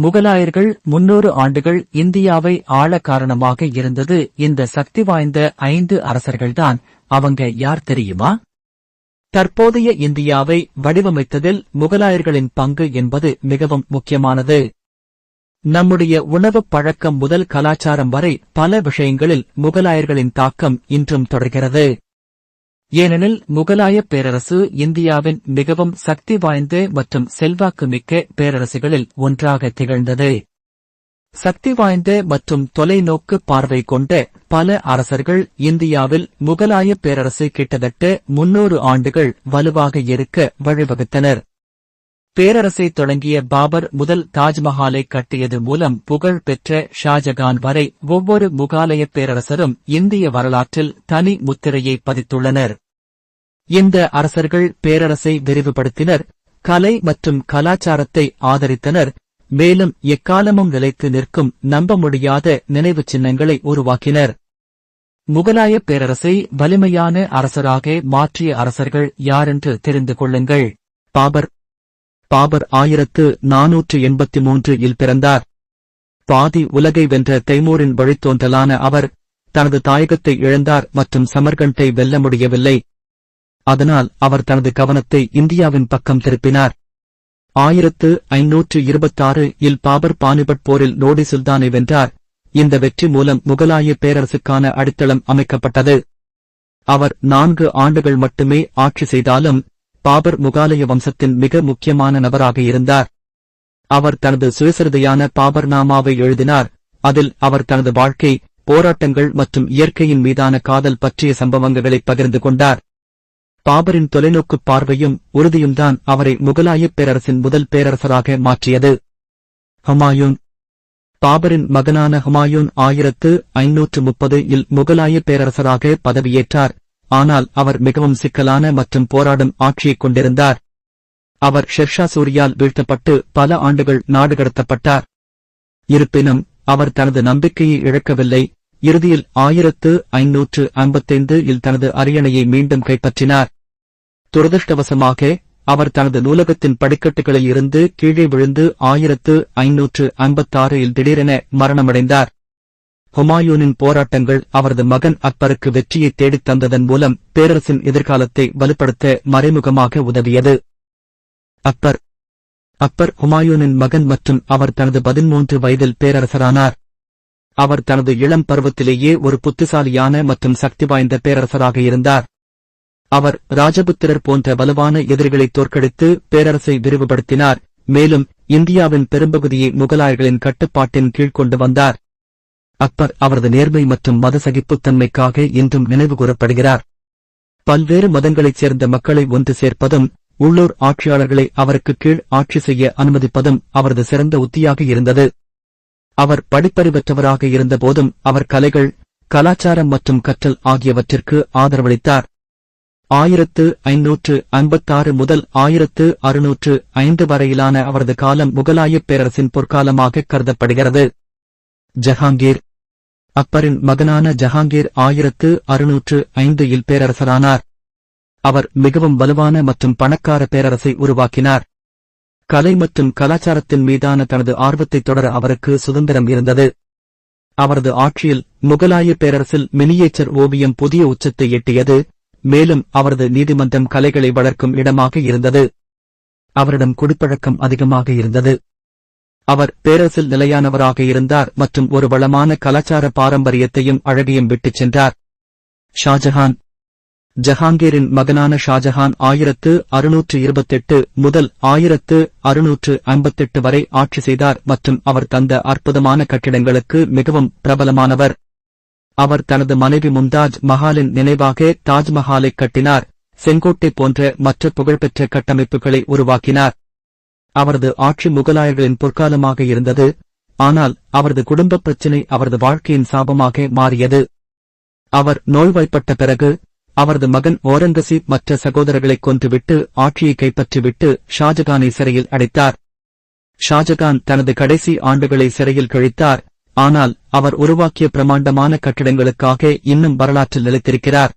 முகலாயர்கள் முன்னூறு ஆண்டுகள் இந்தியாவை ஆள காரணமாக இருந்தது இந்த சக்தி வாய்ந்த ஐந்து அரசர்கள்தான். அவங்க யார் தெரியுமா? தற்போதைய இந்தியாவை வடிவமைத்ததில் முகலாயர்களின் பங்கு என்பது மிகவும் முக்கியமானது. நம்முடைய உணவுப் பழக்கம் முதல் கலாச்சாரம் வரை பல விஷயங்களில் முகலாயர்களின் தாக்கம் இன்றும் தொடர்கிறது. ஏனெனில் முகலாய பேரரசு இந்தியாவின் மிகவும் சக்தி வாய்ந்த மற்றும் செல்வாக்குமிக்க பேரரசுகளில் ஒன்றாக திகழ்ந்தது. சக்தி வாய்ந்த மற்றும் தொலைநோக்கு பார்வை கொண்ட பல அரசர்கள் இந்தியாவில் முகலாய பேரரசு கிட்டத்தட்ட முன்னூறு ஆண்டுகள் வலுவாக இருக்க வழிவகுத்தனர். பேரரசை தொடங்கிய பாபர் முதல் தாஜ்மஹாலை கட்டியது மூலம் புகழ் பெற்ற ஷாஜகான் வரை ஒவ்வொரு முகாலய பேரரசரும் இந்திய வரலாற்றில் தனி முத்திரையை பதித்துள்ளனர். இந்த அரசர்கள் பேரரசை விரிவுபடுத்தினர் கலை மற்றும் கலாச்சாரத்தை ஆதரித்தனர் மேலும் எக்காலமும் நிலைத்து நிற்கும் நம்ப முடியாத நினைவு சின்னங்களை உருவாக்கினர். முகலாய பேரரசை வலிமையான அரசராக மாற்றிய அரசர்கள் யாரென்று தெரிந்து கொள்ளுங்கள். பாபர். பாபர் ஆயிரத்து நாநூற்று எண்பத்தி மூன்று இல் பிறந்தார். பாதி உலகை வென்ற தைமூரின் வழித்தோன்றலான அவர் தனது தாயகத்தை இழந்தார் மற்றும் சமர்கண்டை வெல்ல முடியவில்லை. அதனால் அவர் தனது கவனத்தை இந்தியாவின் பக்கம் திருப்பினார். ஆயிரத்து ஐநூற்று இருபத்தாறு இல் பாபர் பானிபட் போரில் லோடி சுல்தானை வென்றார். இந்த வெற்றி மூலம் முகலாய பேரரசுக்கான அடித்தளம் அமைக்கப்பட்டது. அவர் நான்கு ஆண்டுகள் மட்டுமே ஆட்சி செய்தாலும் பாபர் முகாலய வம்சத்தின் மிக முக்கியமான நபராக இருந்தார். அவர் தனது சுயசரிதையான பாபர்நாமாவை எழுதினார். அதில் அவர் தனது வாழ்க்கை போராட்டங்கள் மற்றும் இயற்கையின் மீதான காதல் பற்றிய சம்பவங்களை பகிர்ந்து கொண்டார். பாபரின் தொலைநோக்குப் பார்வையும் உறுதியும்தான் அவரை முகலாயப் பேரரசின் முதல் பேரரசராக மாற்றியது. ஹமாயூன். பாபரின் மகனான ஹுமாயூன் ஆயிரத்து ஐநூற்று முப்பது இல் முகலாய பேரரசராக பதவியேற்றார். ஆனால் அவர் மிகவும் சிக்கலான மற்றும் போராடும் ஆட்சியைக் கொண்டிருந்தார். அவர் ஷெர்ஷா சூரியால் வீழ்த்தப்பட்டு பல ஆண்டுகள் நாடு கடத்தப்பட்டார் இருப்பினும் அவர் தனது நம்பிக்கையை இழக்கவில்லை. இறுதியில் ஆயிரத்து ஐநூற்று ஐம்பத்தைந்து இல் தனது அரியணையை மீண்டும் கைப்பற்றினார். துரதிருஷ்டவசமாக அவர் தனது நூலகத்தின் படிக்கட்டுகளில் இருந்து கீழே விழுந்து ஆயிரத்து ஐநூற்று ஐம்பத்தாறு இல் திடீரென மரணமடைந்தார். ஹுமாயூனின் போராட்டங்கள் அவரது மகன் அக்பருக்கு வெற்றியை தேடித் தந்ததன் மூலம் பேரரசின் எதிர்காலத்தை வலுப்படுத்த மறைமுகமாக உதவியது. அக்பர். அக்பர் ஹுமாயூனின் மகன் மற்றும் அவர் தனது பதிமூன்று வயதில் பேரரசரானார். அவர் தனது இளம் பருவத்திலேயே ஒரு புத்திசாலியான மற்றும் சக்தி வாய்ந்த பேரரசராக இருந்தார். அவர் ராஜபுத்திரர் போன்ற வலுவான எதிரிகளை தோற்கடித்து பேரரசை விரிவுபடுத்தினார் மேலும் இந்தியாவின் பெரும்பகுதியை முகலாயர்களின் கட்டுப்பாட்டின் கீழ் கொண்டு வந்தார். அக்பர் அவரது நேர்மை மற்றும் மத சகிப்புத்தன்மைக்காக இன்றும் நினைவு கூறப்படுகிறார். பல்வேறு மதங்களைச் சேர்ந்த மக்களை ஒன்று சேர்ப்பதும் உள்ளூர் ஆட்சியாளர்களை அவருக்கு கீழ் ஆட்சி செய்ய அனுமதிப்பதும் அவரது சிறந்த உத்தியாக இருந்தது. அவர் படிப்பறிவற்றவராக இருந்தபோதும் அவர் கலைகள் கலாச்சாரம் மற்றும் கற்றல் ஆகியவற்றிற்கு ஆதரவளித்தார். ஆயிரத்து ஐநூற்று ஐம்பத்தாறு முதல் ஆயிரத்து அறுநூற்று ஐந்து வரையிலான அவரது காலம் முகலாயப் பேரரசின் பொற்காலமாக கருதப்படுகிறது. ஜஹாங்கீர். அப்பரின் மகனான ஜஹாங்கீர் ஆயிரத்து அறுநூற்று ஐந்து இல் பேரரசரானார். அவர் மிகவும் வலுவான மற்றும் பணக்கார பேரரசை உருவாக்கினார். கலை மற்றும் கலாச்சாரத்தின் மீதான தனது ஆர்வத்தை தொடர அவருக்கு சுதந்திரம் இருந்தது. அவரது ஆட்சியில் முகலாய பேரரசில் மினியேச்சர் ஓவியம் புதிய உச்சத்தை எட்டியது. மேலும் அவரது நீதிமன்றம் கலைகளை வளர்க்கும் இடமாக இருந்தது. அவரிடம் குடிப்பழக்கம் அதிகமாக இருந்தது. அவர் பேரரசில் நிலையானவராக இருந்தார் மற்றும் ஒரு வளமான கலாச்சார பாரம்பரியத்தையும் அழகையும் விட்டுச் சென்றார். ஷாஜஹான் ஜஹாங்கீரின் மகனான ஷாஜஹான் ஆயிரத்து அறுநூற்று இருபத்தெட்டு முதல் ஆயிரத்து அறுநூற்று ஐம்பத்தெட்டு வரை ஆட்சி செய்தார் மற்றும் அவர் தந்த அற்புதமான கட்டிடங்களுக்கு மிகவும் பிரபலமானவர். அவர் தனது மனைவி மும்தாஜ் மஹாலின் நினைவாக தாஜ்மஹாலை கட்டினார். செங்கோட்டை போன்ற மற்ற புகழ்பெற்ற கட்டமைப்புகளை உருவாக்கினார். அவரது ஆட்சி முகலாயர்களின் பொற்காலமாக இருந்தது. ஆனால் அவரது குடும்ப பிரச்சினை அவரது வாழ்க்கையின் சாபமாக மாறியது. அவர் நோய்வாய்ப்பட்ட பிறகு அவரது மகன் ஓரங்கசீப் மற்ற சகோதரர்களைக் கொன்றுவிட்டு ஆட்சியை கைப்பற்றிவிட்டு ஷாஜகானை சிறையில் அடைத்தார். ஷாஜகான் தனது கடைசி ஆண்டுகளை சிறையில் கழித்தார். ஆனால் அவர் உருவாக்கிய பிரமாண்டமான கட்டிடங்களுக்காக இன்னும் வரலாற்றில் நிலைத்திருக்கிறார்.